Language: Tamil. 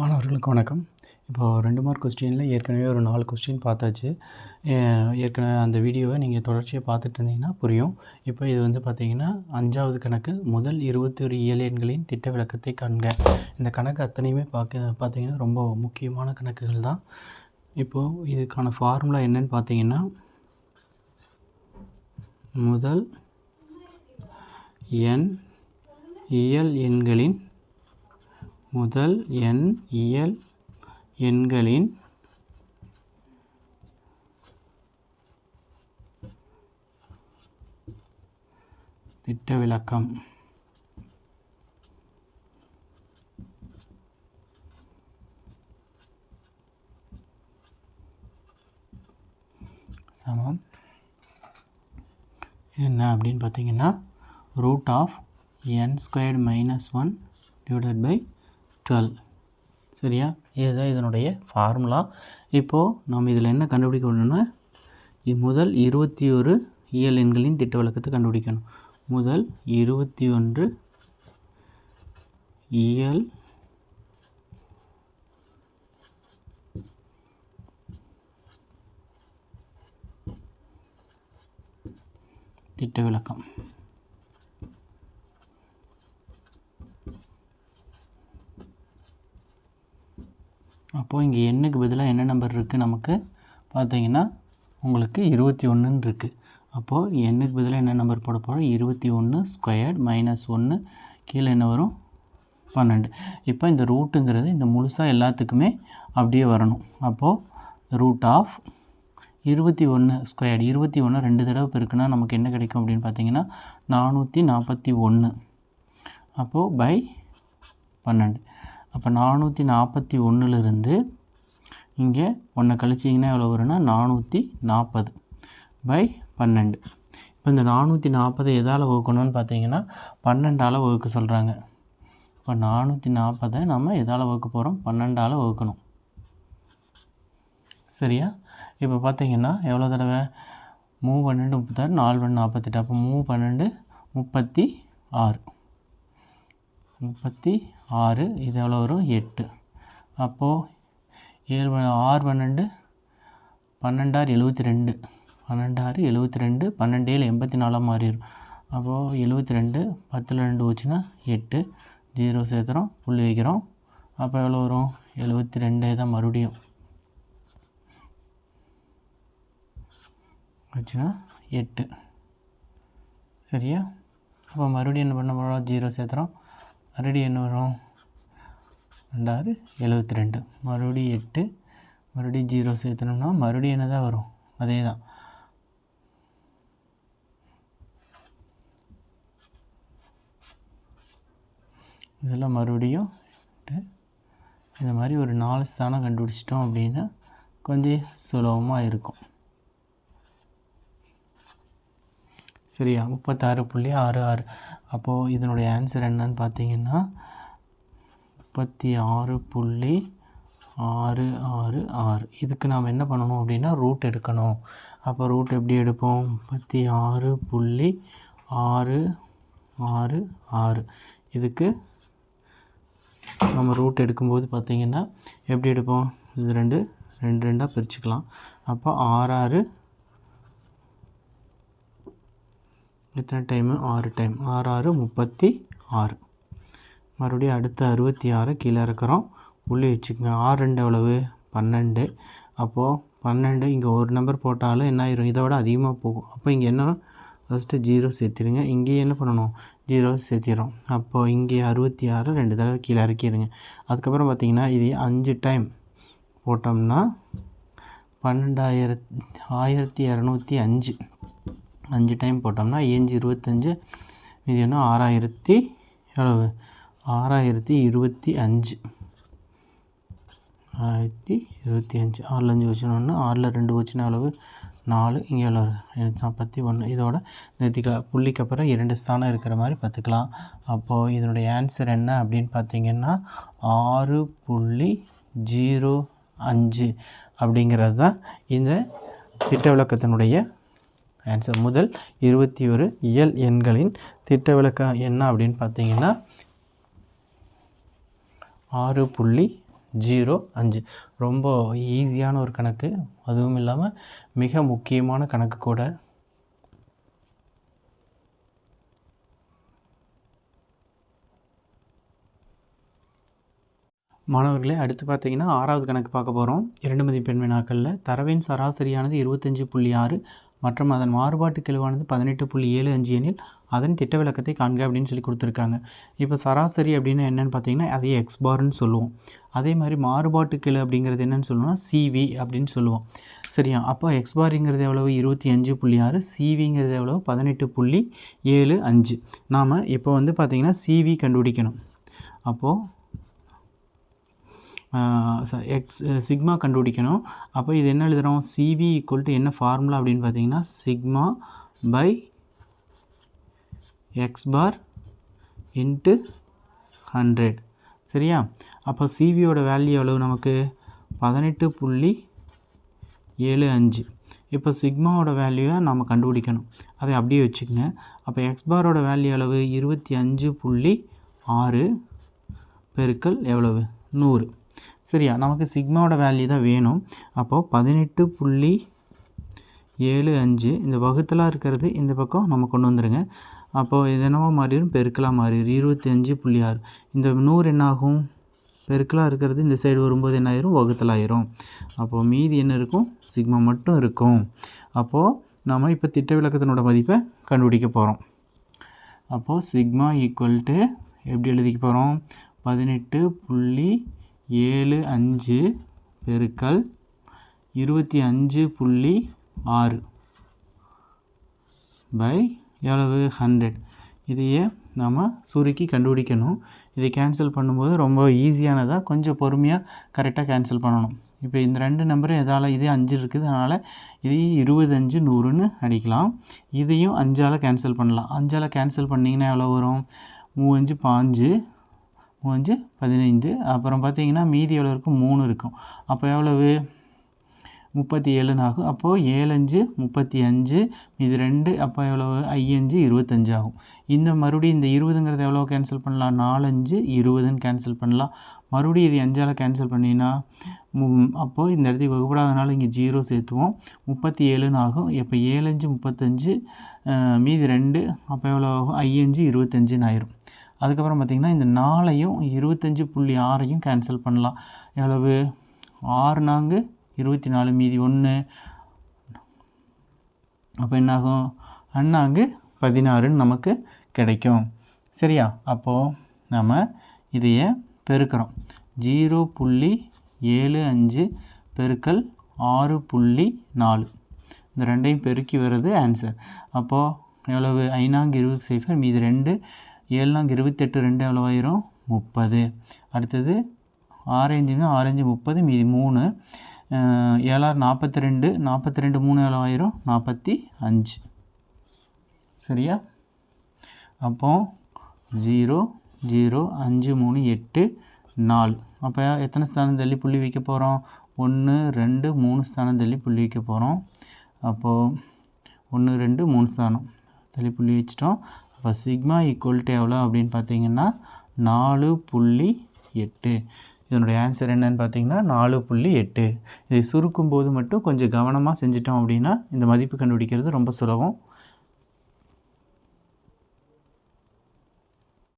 மாணவர்களுக்கு வணக்கம். இப்போது ரெண்டு மார்க் கொஸ்டினில் ஏற்கனவே ஒரு நாலு கொஸ்டின் பார்த்தாச்சு. ஏற்கனவே அந்த வீடியோவை நீங்கள் தொடர்ச்சியாக பார்த்துட்டு இருந்தீங்கன்னா புரியும். இப்போ இது வந்து பார்த்திங்கன்னா அஞ்சாவது கணக்கு முதல் இருபத்தி ஒரு எண்களின் திட்ட விளக்கத்தை காண்க. இந்த கணக்கு அத்தனையுமே பார்க்க பார்த்தீங்கன்னா ரொம்ப முக்கியமான கணக்குகள் தான். இப்போது இதுக்கான ஃபார்முலா என்னன்னு பார்த்தீங்கன்னா முதல் எண் இயல் எண்களின் முதல் எண் இயல் எண்களின் திட்ட விளக்கம் சமம். என்ன அப்படின்னு பார்த்தீங்கன்னா root of N squared minus one divided by twelve சரியா? இதுதான் இதனுடைய ஃபார்முலா இப்போது நம்ம இதில் என்ன கண்டுபிடிக்க வேணும்னா முதல் இருபத்தி ஒரு இயல் எண்களின் திட்ட விளக்கத்தை கண்டுபிடிக்கணும். முதல் இருபத்தி ஒன்று இயல் திட்ட விளக்கம். அப்போது இங்கே எண்ணுக்கு பதிலாக என்ன நம்பர் இருக்குது நமக்கு? பார்த்தீங்கன்னா உங்களுக்கு இருபத்தி ஒன்றுன்னு இருக்குது அப்போது எண்ணுக்கு பதிலாக என்ன நம்பர் போட போகிறோம் இருபத்தி ஒன்று ஸ்கொயர்ட் மைனஸ் ஒன்று கீழே என்ன வரும்? பன்னெண்டு. இப்போ இந்த ரூட்டுங்கிறது இந்த முழுசாக எல்லாத்துக்குமே அப்படியே வரணும். அப்போது ரூட் ஆஃப் இருபத்தி ஒன்று ஸ்கொயர்டு இருபத்தி ஒன்று ரெண்டு தடவை பெருக்குனா நமக்கு என்ன கிடைக்கும் அப்படின்னு பார்த்தீங்கன்னா நானூற்றி நாற்பத்தி ஒன்று அப்போது பை பன்னெண்டு. அப்போ நானூற்றி நாற்பத்தி ஒன்றுலேருந்து இங்கே ஒன்றை கழிச்சிங்கன்னா எவ்வளோ வரும்னா நானூற்றி நாற்பது பை பன்னெண்டு. இப்போ இந்த நானூற்றி நாற்பது எதால் வகுக்கணும்னு பார்த்தீங்கன்னா பன்னெண்டால் வகுக்க சொல்கிறாங்க இப்போ நானூற்றி நாற்பதை நம்ம எதால் வகுக்க போகிறோம் பன்னெண்டால் வகுக்கணும். சரியா? இப்போ பார்த்தீங்கன்னா எவ்வளோ தடவை? மூ பன்னெண்டு முப்பத்தாறு நாலு பன்னெண்டு நாற்பத்தெட்டு அப்போ மூ பன்னெண்டு முப்பத்தி ஆறு. முப்பத்தி ஆறு இது எவ்வளோ வரும்? எட்டு. அப்போது ஏழு ஆறு பன்னெண்டு பன்னெண்டாறு எழுபத்தி ரெண்டு. பன்னெண்டாறு எழுபத்தி ரெண்டு பன்னெண்டு ஏழு எண்பத்தி நாலாக மாறிடும் அப்போது எழுபத்தி ரெண்டு பத்தில் ரெண்டு வச்சுன்னா எட்டு. ஜீரோ சேர்த்துறோம் புள்ளி வைக்கிறோம். அப்போ எவ்வளோ வரும்? எழுபத்தி ரெண்டே தான் மறுபடியும். வச்சுன்னா எட்டு. சரியா? அப்போ மறுபடியும் என்ன பண்ண போகிறோம் ஜீரோ சேர்த்துறோம். மறுபடியும் என்ன வரும்? ரெண்டாறு எழுபத்தி ரெண்டு மறுபடியும் எட்டு மறுபடியும் ஜீரோ சேர்த்தணும்னா மறுபடியும் என்ன தான் வரும்? அதே தான் இதெல்லாம் மறுபடியும் இந்த மாதிரி ஒரு நாலு ஸ்தானம் கண்டுபிடிச்சிட்டோம் அப்படின்னா கொஞ்சம் சுலபமாக இருக்கும். சரியா? முப்பத்தாறு புள்ளி ஆறு ஆறு. அப்போது இதனுடைய ஆன்சர் என்னன்னு பார்த்தீங்கன்னா முப்பத்தி ஆறு புள்ளி ஆறு ஆறு ஆறு. இதுக்கு நாம் என்ன பண்ணணும் அப்படின்னா ரூட் எடுக்கணும். அப்போ ரூட் எப்படி எடுப்போம்? முப்பத்தி ஆறு புள்ளி ஆறு ஆறு ஆறு. இதுக்கு நம்ம ரூட் எடுக்கும்போது பார்த்திங்கன்னா எப்படி எடுப்போம்? இது ரெண்டு ரெண்டு ரெண்டாக பிரிச்சுக்கலாம். அப்போ ஆறு ஆறு எத்தனை டைமு ஆறு டைம் ஆறு ஆறு முப்பத்தி ஆறு. மறுபடியும் அடுத்த அறுபத்தி ஆறு கீழே இருக்கிறோம் உள்ளே வச்சுக்கோங்க. ஆறு ரெண்டு எவ்வளவு? பன்னெண்டு. அப்போது பன்னெண்டு இங்கே ஒரு நம்பர் போட்டாலும் என்ன ஆயிரும்? இதை விட அதிகமாக போகும். அப்போ இங்கே என்ன? ஃபஸ்ட்டு ஜீரோ சேர்த்திருங்க இங்கேயே என்ன பண்ணணும்? ஜீரோ சேர்த்திடுறோம். அப்போது இங்கே அறுபத்தி ஆறு ரெண்டு தடவை கீழே இறக்கிடுங்க. அதுக்கப்புறம் பார்த்தீங்கன்னா இது அஞ்சு டைம் போட்டோம்னா பன்னெண்டாயிரத்தி ஆயிரத்தி இரநூத்தி அஞ்சு. அஞ்சு டைம் போட்டோம்னா ஏஞ்சு இருபத்தஞ்சு இது என்ன ஆறாயிரத்தி எவ்வளவு? ஆறாயிரத்தி இருபத்தி அஞ்சு. ஆயிரத்தி இருபத்தி அஞ்சு. ஆறில் அஞ்சு ஒன்று ஆறில் ரெண்டு வச்சுனா அளவு நாலு. இங்கே எவ்வளோ எனக்கு நாற்பத்தி ஒன்று இதோட நிறுத்திக்க புள்ளிக்கு அப்புறம் இரண்டு ஸ்தானம் இருக்கிற மாதிரி பார்த்துக்கலாம். அப்போது இதனுடைய ஆன்சர் என்ன அப்படின்னு பார்த்தீங்கன்னா ஆறு புள்ளி ஜீரோ அஞ்சு அப்படிங்கிறது தான் இந்த திட்ட விளக்கத்தினுடைய ஆன்சர் முதல் இருபத்தி ஒரு இயல் எண்களின் திட்ட விளக்கம் என்ன அப்படின்னு பார்த்தீங்கன்னா ஆறு புள்ளி ஜீரோ அஞ்சு. ரொம்ப ஈஸியான ஒரு கணக்கு. அதுவும் இல்லாமல் மிக முக்கியமான கணக்கு கூட. மாணவர்களே அடுத்து பார்த்தீங்கன்னா ஆறாவது கணக்கு பார்க்க போகிறோம் இரண்டு மதிப்பெண் வினாக்களில் தரவின் சராசரியானது இருபத்தஞ்சி புள்ளி ஆறு மற்றும் அதன் மாறுபாட்டு கெழுவானது பதினெட்டு புள்ளி ஏழு அஞ்சு எனில் அதன் திட்ட விளக்கத்தை காண்க அப்படின்னு சொல்லி கொடுத்துருக்காங்க. இப்போ சராசரி அப்படின்னு என்னென்னு பார்த்தீங்கன்னா அதே எக்ஸ் பார்னு சொல்லுவோம். அதே மாதிரி மாறுபாட்டு கெழு அப்படிங்கிறது என்னென்னு சொல்லுவோம்னா சிவி அப்படின்னு சொல்லுவோம். சரியா? அப்போ எக்ஸ் பாருங்கிறது எவ்வளவு? இருபத்தி அஞ்சு புள்ளி ஆறு. சிவிங்கிறது எவ்வளவு? பதினெட்டு புள்ளி ஏழு அஞ்சு. நாம் இப்போ வந்து பார்த்திங்கன்னா சிவி கண்டுபிடிக்கணும். அப்போது எக்ஸ் சிக்மா கண்டுபிடிக்கணும். அப்போ இது என்ன எழுதுகிறோம் சிவி ஈக்குவல் டு என்ன ஃபார்முலா அப்படின்னு பார்த்தீங்கன்னா sigma by X bar into hundred சரியா? அப்போ சிவியோட வேல்யூ எவ்வளவு நமக்கு? பதினெட்டு புள்ளி ஏழு அஞ்சு. இப்போ சிக்மாவோட வேல்யூவை நம்ம கண்டுபிடிக்கணும். அதை அப்படியே வச்சுக்கோங்க. அப்போ எக்ஸ் பாரோட வேல்யூ எவ்வளவு? இருபத்தி அஞ்சு புள்ளி ஆறு பெருக்கல் எவ்வளவு? நூறு. சரியா? நமக்கு சிக்மாவோட வேல்யூ தான் வேணும். அப்போது பதினெட்டு புள்ளி ஏழு அஞ்சு இந்த வகுத்தலாக இருக்கிறது இந்த பக்கம் நம்ம கொண்டு வந்துடுங்க அப்போது இது என்னவோ மாறிடும் பெருக்கலாக மாறிடும். இருபத்தி அஞ்சு புள்ளி ஆறு. இந்த நூறு என்னாகும்? பெருக்கலாக இருக்கிறது இந்த சைடு வரும்போது என்ன ஆயிரும் வகுத்தலாயிரும். அப்போது மீதி என்ன இருக்கும்? சிக்மா மட்டும் இருக்கும். அப்போது நம்ம இப்போ திட்ட விளக்கத்தினோட மதிப்பை கண்டுபிடிக்க போகிறோம் அப்போது சிக்மா ஈக்குவல் டு எப்படி எழுதிக்க போகிறோம் பதினெட்டு புள்ளி ஏழு அஞ்சு பெருக்கல் இருபத்தி அஞ்சு புள்ளி ஆறு பை எவ்வளவு? ஹண்ட்ரட். இதையே நாம் சுருக்கி கண்டுபிடிக்கணும். இதை கேன்சல் பண்ணும்போது ரொம்ப ஈஸியானதாக கொஞ்சம் பொறுமையாக கரெக்டாக கேன்சல் பண்ணணும். இப்போ இந்த ரெண்டு நம்பரும் எதால் இதே அஞ்சு இருக்குது. அதனால் இதையும் இருபது அஞ்சு நூறுன்னு அடிக்கலாம். இதையும் அஞ்சால் கேன்சல் பண்ணலாம். அஞ்சால் கேன்சல் பண்ணிங்கன்னா எவ்வளோ வரும்? மூவஞ்சு பாஞ்சு. மூஞ்சு பதினைஞ்சு அப்புறம் பார்த்தீங்கன்னா மீதி எவ்வளோ இருக்கும் மூணு இருக்கும். அப்போ எவ்வளவு? முப்பத்தி ஏழுன்னு ஆகும். அப்போது ஏழஞ்சு முப்பத்தி அஞ்சு இது ரெண்டு அப்போ எவ்வளோ ஐயஞ்சு இருபத்தஞ்சு ஆகும். இந்த மறுபடியும் இந்த இருபதுங்கிறத எவ்வளோ கேன்சல் பண்ணலாம்? நாலஞ்சு இருபதுன்னு கேன்சல் பண்ணலாம். மறுபடியும் இது அஞ்சால் கேன்சல் பண்ணினா அப்போது இந்த இடத்துக்கு வகுப்படாதனால இங்கே ஜீரோ சேர்த்துவோம். முப்பத்தி ஏழுன்னு ஆகும். இப்போ ஏழஞ்சு முப்பத்தஞ்சு மீதி ரெண்டு அப்போ எவ்வளோ ஆகும்? ஐயஞ்சு இருபத்தஞ்சுன்னு ஆயிரும். அதுக்கப்புறம் பார்த்திங்கன்னா இந்த நாலையும் இருபத்தஞ்சி புள்ளி ஆறையும் கேன்சல் பண்ணலாம். எவ்வளவு? ஆறு நான்கு இருபத்தி நாலு மீதி ஒன்று. அப்போ என்னாகும்? அண்ணாங்கு பதினாறுன்னு நமக்கு கிடைக்கும். சரியா? அப்போது நம்ம இதையே பெருக்கிறோம். ஜீரோ புள்ளி ஏழு அஞ்சு பெருக்கல் ஆறு புள்ளி நாலு. இந்த ரெண்டையும் பெருக்கி வர்றது ஆன்சர் அப்போது எவ்வளவு? ஐநாங்கு இருபது சைஃபர் மீதி ரெண்டு ஏழுநாங்க இருபத்தெட்டு ரெண்டு எவ்வளவாயிரும் முப்பது. அடுத்தது ஆரஞ்சுன்னா ஆரஞ்சு முப்பது மீதி மூணு. ஏழாறு நாற்பத்தி ரெண்டு நாற்பத்தி ரெண்டு மூணு எவ்வளவாயிரும் நாற்பத்தி அஞ்சு. சரியா? அப்போ ஜீரோ ஜீரோ அஞ்சு மூணு எட்டு நாலு. அப்போ எத்தனை ஸ்தானம் தள்ளி புள்ளி வைக்க போகிறோம் ஒன்று ரெண்டு மூணு ஸ்தானம் தள்ளி புள்ளி வைக்க போகிறோம் அப்போது ஒன்று ரெண்டு மூணு ஸ்தானம் தள்ளி புள்ளி வச்சிட்டோம். அப்போ சிக்மா ஈக்குவல் டு எவ்வளோ அப்படின்னு பார்த்தீங்கன்னா நாலு புள்ளி எட்டு. இதனுடைய ஆன்சர் என்னன்னு பார்த்தீங்கன்னா நாலு புள்ளி எட்டு. இதை சுருக்கும் போது மட்டும் கொஞ்சம் கவனமாக செஞ்சிட்டோம் அப்படின்னா இந்த மதிப்பு கண்டுபிடிக்கிறது ரொம்ப சுலபம்.